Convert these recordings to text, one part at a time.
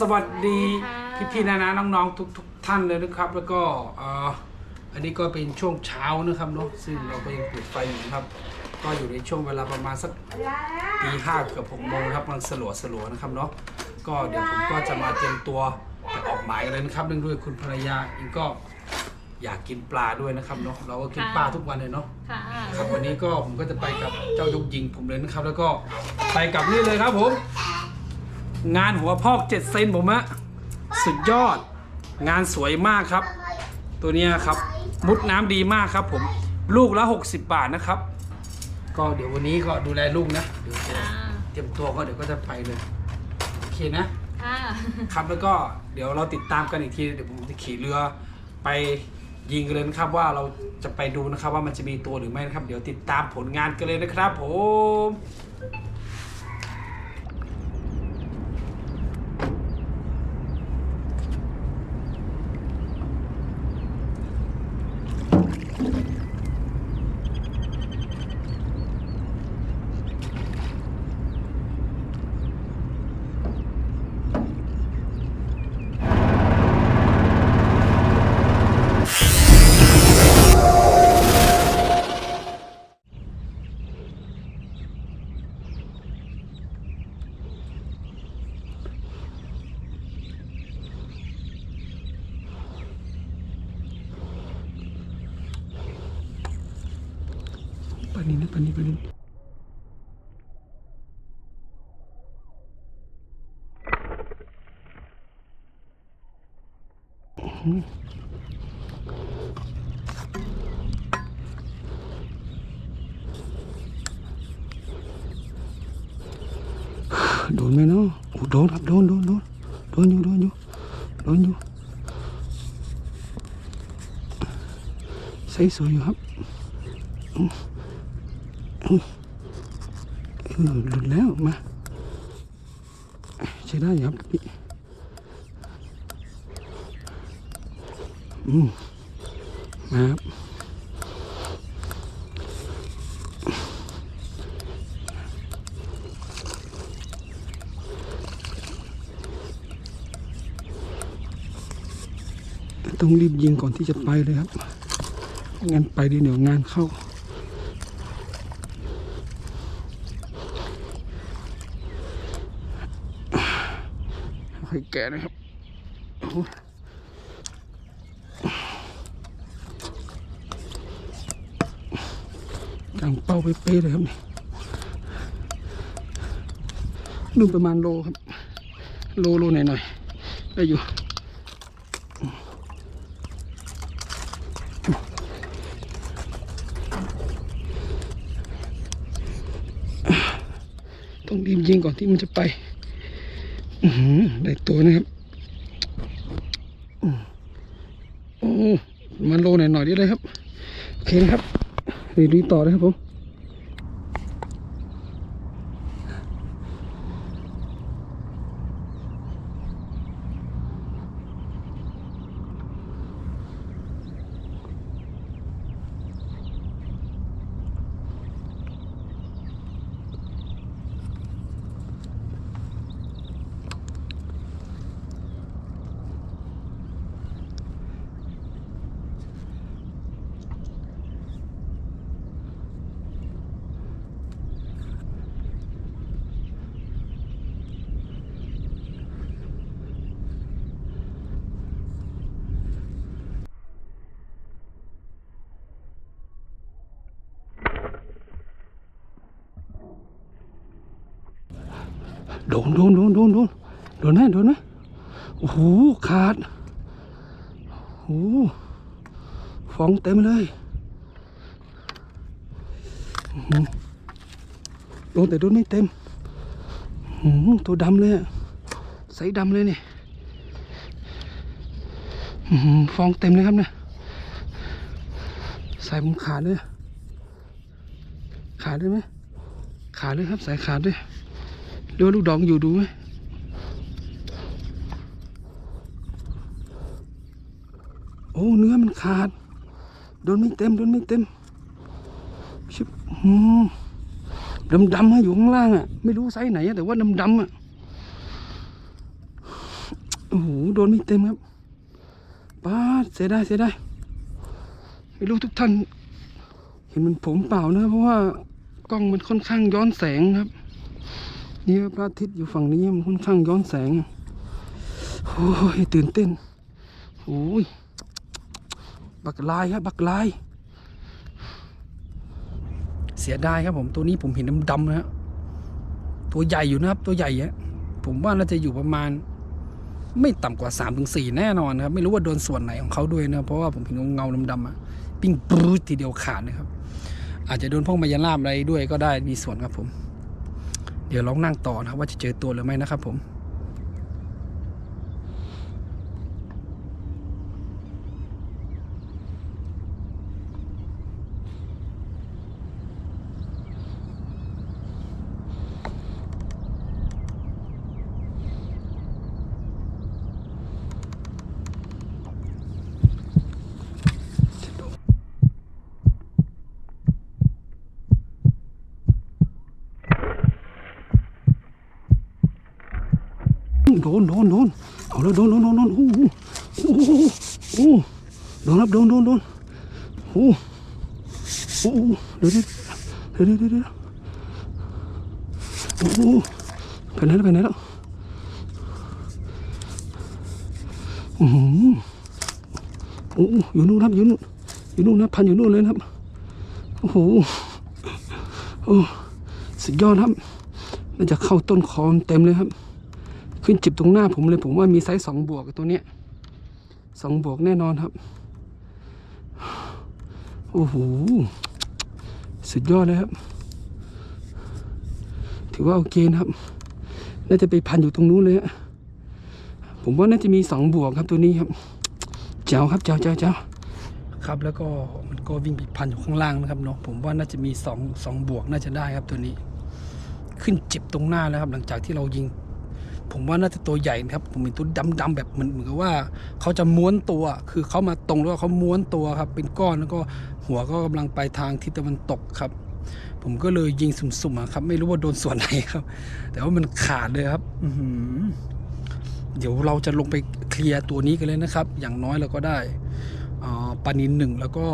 สวัสดีค่ะพี่พี่ๆนานาน้องๆทุกทุกๆท่านเลยนะครับ แล้วก็เอ่ออันนี้ก็เป็นช่วงเช้านะครับเนาะซึ่งเราก็ยังปิดไฟอยู่นะครับ ก็อยู่ในช่วงเวลาประมาณสักตีห้าเกือบหกโมงนะครับกำลังสลัวสลัวๆนะครับเนาะก็เดี๋ยวผมก็จะมาเตรียมตัวไปออกหมายกันเลยนะครับเนื่องด้วยคุณภรรยาเองก็อยากกินปลาด้วยนะครับเนาะเราก็กินปลาทุกวันเลยเนาะค่ะครับวันนี้ก็ผมก็จะไปกับเจ้ายกยิงผมเลยนะครับ แล้วก็ไปกับนี่เลยครับผม งานหัวพอกเจ็ดเซนผมอะสุดยอด งานสวยมากครับ ตัวเนี้ยครับ มุดน้ำดีมากครับ ผมลูกละ 60 บาทนะครับ ก็เดี๋ยววันนี้ก็ดูแลลูกนะเดี๋ยวจะค่ะเตรียมตัวก็เดี๋ยวก็จะไปเลยโอเคนะ ค่ะ ครับแล้วก็เดี๋ยวเราติดตามกันอีกทีเดี๋ยวผมจะขี่เรือไปยิงกันเลยนะครับว่าเราจะไปดูนะครับว่ามันจะมีตัวหรือไม่นะครับ เดี๋ยวติดตามผลงานกันเลยนะครับผม ปานี้นะปานี้ปานี้โดนไหมเนา หลุดแล้วมาใช้ได้ครับพี่อืมมาครับต้องรีบยิงก่อนที่จะไปเลยครับ งั้นไปเดี๋ยวงานเข้า ค่อยแกนะครับกลางเป้าเป๊ะเลยครับนี่นุ่มประมาณโลครับ โลโลหน่อยๆได้อยู่ต้องรีบยิงก่อนที่มันจะไป ได้ตัวนะครับมโอ้มันโลหน่อยหน่อยๆนิดเลยครับ โอเคนะครับเดี๋ยวดูต่อเลยครับผม โดนโดนโดนโดนโดนโดนไหมโดนไหมโอ้โหขาดโอ้ฟองเต็มเลยโดนแต่โดนไม่เต็มหือตัวดำเลยใสดำเลยนี่ฟองเต็มเลยครับเนี่ยสายผมขาดเลยขาดได้ไหมขาดเลยครับสายขาดด้วย ดูลูกดองอยู่ดูไหมโอ้เนื้อมันขาด โดนไม่เต็มโดนไม่เต็มชิบอืมดำดำอะอยู่ข้างล่างอะไม่รู้ไซส์ไหนอะแต่ว่าดำดำอะโอ้โหโดนไม่เต็มครับป้าเสียดายเสียดายไม่รู้ทุกท่าน เห็นมันผมเปล่านะ เพราะว่ากล้องมันค่อนข้างย้อนแสงครับ นี่พระอาทิตย์อยู่ฝั่งนี้มันค่อนข้างย้อนแสงโอ้ยตื่นเต้นโอ้ยบักลายครับบักลาย เสียดายครับผมตัวนี้ผมเห็นดำๆนะฮะตัวใหญ่อยู่นะครับ ตัวใหญ่ฮะผมว่าน่าจะอยู่ประมาณ ไม่ต่ำกว่า3าถึงสแน่นอนครับ ไม่รู้ว่าโดนส่วนไหนของเขาด้วยนะเพราะว่าผมเห็นเงาดำๆอะปิ้งปรูดทีเดียวขาดนะครับ อาจจะโดนพวกมายาลาบอะไรด้วยก็ได้มีส่วนครับผม เดี๋ยวลองนั่งต่อนะครับว่าจะเจอตัวหรือไม่นะครับผม โดนโดนโดนเอาแล้วโดนโดนโดนโดนโอ้โหโอ้โหโอ้โดนครับโดนโดนโดนโอ้โหโอ้เดี๋ยวเดี๋ยวเดี๋ยวเดี๋ยวเดี๋ยวโอ้โหไปไหนแล้วไปไหนแล้วอือหือโอ้โหอยู่นู่นครับอยู่นู่นอยู่นู่นนะพันอยู่นู่นเลยครับโอ้โหโอ้สุดยอดครับมันจะเข้าต้นคอมเต็มเลยครับ ขึ้นจิบตรงหน้าผมเลยผมว่ามีไซส์สองบวกตัวเนี้ยสองบวกแน่นอนครับ โอ้โห สุดยอดเลยครับ ถือว่าโอเคนะครับ น่าจะไปพันอยู่ตรงนู้นเลยฮะผมว่าน่าจะมีสองบวกครับตัวนี้ครับ เจ้าครับเจ้าเจ้าเจ้าครับแล้วก็มันก็วิ่งไปพันอยู่ข้างล่างนะครับเนาะผมว่าน่าจะมีสองสองบวกน่าจะได้ครับตัวนี้ ขึ้นจ็บตรงหน้าแล้วครับ หลังจากที่เรายิง ผมว่าน่าจะตัวใหญ่นะครับ ผมเห็นตัวดำๆแบบเหมือนเหมือนกับว่าเขาจะม้วนตัว คือเขามาตรงแล้วเขาม้วนตัวครับ เป็นก้อนแล้วก็หัวก็กำลังไปทางทิศตะวันตกครับ ผมก็เลยยิงสุ่มๆอะครับ ไม่รู้ว่าโดนส่วนไหนครับ แต่ว่ามันขาดเลยครับ อือหือเดี๋ยวเราจะลงไปเคลียร์ตัวนี้กันเลยนะครับ อย่างน้อยเราก็ได้อ่าปลานินหนึ่งแล้วก็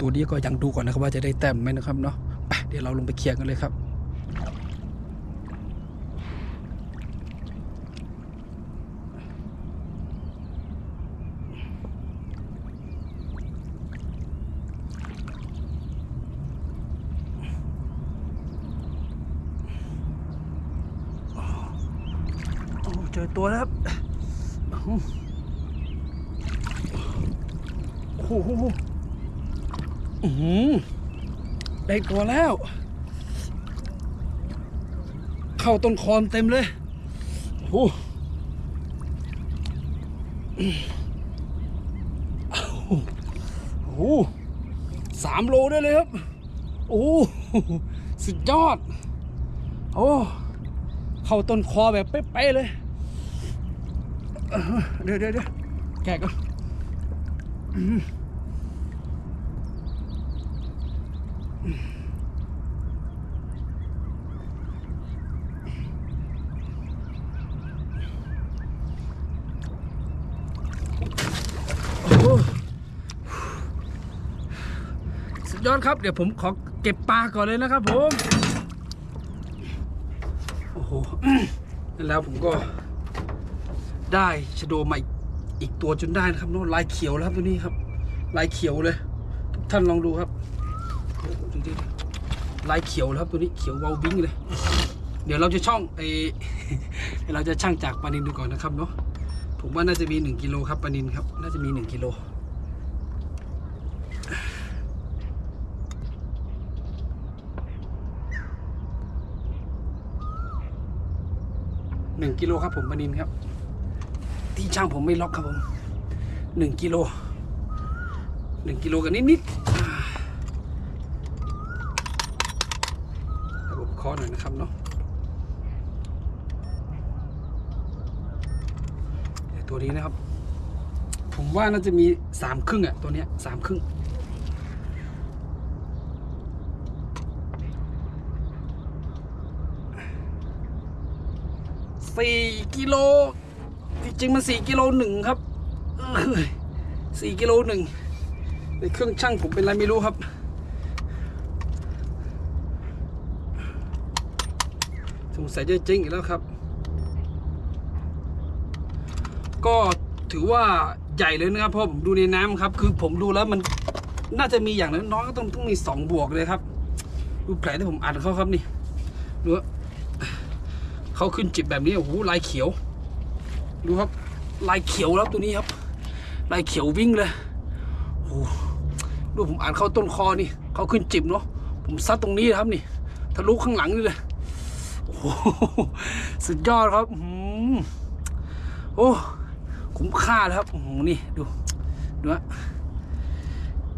ตัวนี้ก็ยังดูก่อนนะครับ ว่าจะได้แต้มไหมนะครับเนาะไปเดี๋ยวเราลงไปเคลียร์กันเลยครับ เจอตัวแล้วครับโอ้โหอือหือได้ตัวแล้ว เข้าต้นคอมเต็มเลยโอ้โหโอ้โหสามโลได้เลยครับ โอ้โหสุดยอด โอ้ เข้าต้นคอแบบเป๊ะๆเลย เดี๋ยวเดี๋ยวเดี๋ยวแกก่อนอืมโอ้โหสุดยอดครับ เดี๋ยวผมขอเก็บปลาก่อนเลยนะครับผม โอ้โห แล้วผมก็ ได้ชโดมาอีกอีกตัวจนได้นะครับเนอะลายเขียวแล้วครับตัวนี้ครับ ลายเขียวเลยทุกท่านลองดูครับลายเขียวแล้วครับตัวนี้เขียววาวบิ้งเลย เดี๋ยวเราจะช่องไอเดี๋ยวเราจะช่างจากปลานินดูก่อนนะครับเนาะผมว่าน่าจะมีหนึ่งกิโลครับปลานินครับ น่าจะมีหนึ่งกิโลหนึ่งกิโลครับผมปลานินครับ ที่ช่างผมไม่ล็อกครับผมหนึ่งกิโลหนึ่งกิโลกันนิดนิดๆผมเคอหน่อยนะครับเนาะตัวนี้นะครับ ผมว่าน่าจะมีสามครึ่งอะตัวเนี้ยสามครึ่งสี่กิโล จริงมันสี่กิโลหนึ่งครับสี่กิโลหนึ่งในเครื่องช่างผมเป็นอะไรไม่รู้ครับ สงสัยจะจริงอีกแล้วครับ ก็ถือว่าใหญ่เลยนะครับเพราะผมดูในน้ำครับ คือผมดูแล้วมันน่าจะมีอย่างน้อยๆก็ต้องต้องมีสองบวกเลยครับ ดูแผลที่ผมอัดเขาครับนี่ดูเขาขึ้นจิบแบบนี้โอ้โหลายเขียว ดูครับลายเขียวแล้วตัวนี้ครับ ลายเขียววิ่งเลยโอ้ดูผมอ่านเข้าต้นคอนี่เขาขึ้นจิบเนาะผมซัดตรงนี้นะครับนี่ทะลุข้างหลังนี่เลยโอ้สุดยอดครับอื้อหือโอ้คุ้มค่าแล้วครับโอ้นี่ดูดูฮะ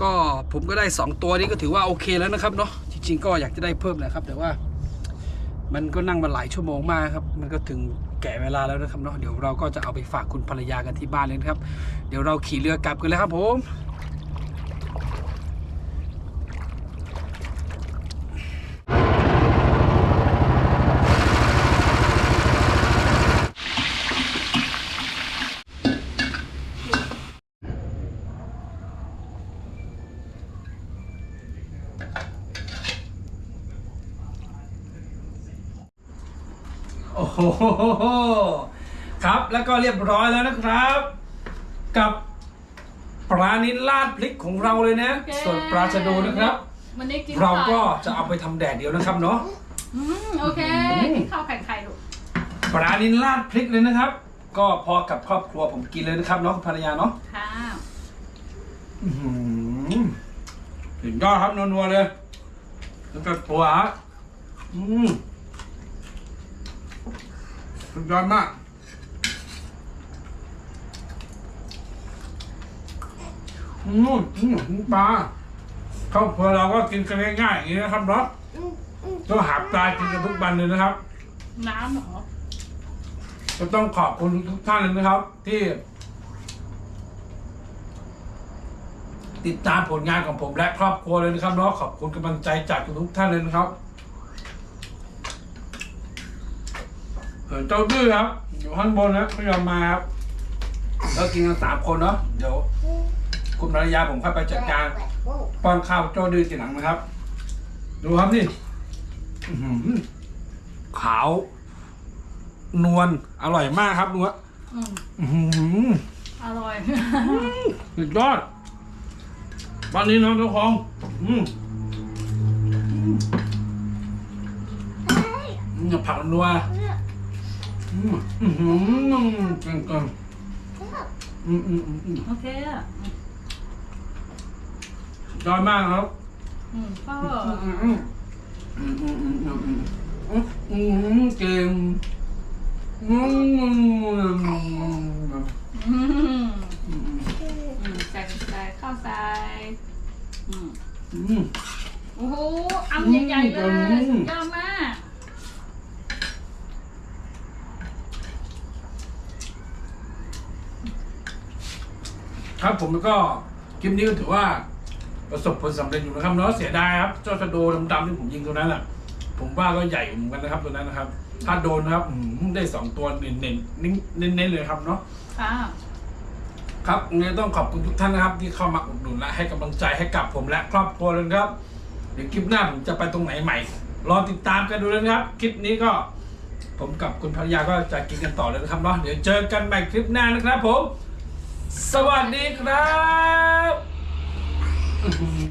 ก็ผมก็ได้สองตัวนี้ก็ถือว่าโอเคแล้วนะครับเนาะจริงๆก็อยากจะได้เพิ่มแหละครับ แต่ว่า มันก็นั่งมาหลายชั่วโมงมากครับ มันก็ถึง แก่เวลาแล้วนะครับเนาะเดี๋ยวเราก็จะเอาไปฝากคุณภรรยากันที่บ้านเลยนะครับ เดี๋ยวเราขี่เรือกลับกันเลยครับผม โอ้โหครับแล้วก็เรียบร้อยแล้วนะครับ กับปลานิลลาดพริกของเราเลยนะ โอเค ส่วนปลาชะโดนะครับ วันนี้กินเราก็ข้วจะเอาไปทำแดดเดียวนะครับเนาะอืมโอเคอืมกินข้าวไข่ไข่ลูกปลานิลลาดพริกเลยนะครับ ก็พอกับครอบครัวผมกินเลยนะครับเนาะภรรยาเนาะค่ะอื้อหือสุดยอดครับนัวๆเลยแล้วก็ตัวฮะอืม สุดยอดมาก อืมอืมปลาครอบครัวเราก็กินกันง่ายๆอย่างนี้นะครับเนาะก็หาปลากินกันทุกวันเลยนะครับ น้ำเหรอก็ต้องขอบคุณทุกท่านเลยนะครับ ที่ ติดตามผลงานของผมและครอบครัวเลยนะครับเนาะขอบคุณกำลังใจจากทุกท่านเลยนะครับ เออเจ้าดื้อครับ อยู่ข้างบนนะไม่ยอมมาครับ แล้วกินกันสามคนเนาะเดี๋ยว คุณภรรยาผมเข้าไปจัดการป้อนข้าวเจ้าดื้อทีหลังนะครับ ดูครับนี่อื้อหือขาว นวลอร่อยมากครับดูฮะอืมอื้อหือ อร่อย สุดยอดวันนี้น้องเจ้าของอืมอืมผักนัว อืมอืมอืมเก่งเก่งอืมอืมอืมอืมโอเคอะสุดยอดมากครับอืมพ่ออืมอืมอืมอืมอืมอืมอืมอืมอืมเก่งอืมอืมอืมอืมอืมอืมอืมใส่ใส่ข้าวใส่อืมอืมโอ้โหอำใหญ่ๆเลย อืม สุดยอดมาก ครับผมแล้วก็คลิปนี้ก็ถือว่าประสบผลสำเร็จอยู่นะครับเนาะเสียดายครับเจ้าชะโดดำๆที่ผมยิงตัวนั้นอะผมว่าก็ใหญ่เหมือนกันนะครับตัวนั้นนะครับ ถ้าโดนนะครับอืมได้สองตัวเน้นๆเน้นเน้นๆเลยครับเนาะค่ะครับงั้นต้องขอบคุณทุกท่านนะครับ ที่เข้ามาอุดหนุนและให้กำลังใจให้กับผมและครอบครัวเลยนะครับเดี๋ยวคลิปหน้าผมจะไปตรงไหนใหม่ รอติดตามกันดูเลยนะครับ คลิปนี้ก็ ผมกับคุณภรรยาก็จะกินกันต่อเลยนะครับเนาะเดี๋ยวเจอกันใหม่คลิปหน้านะครับผม สวัสดีครับ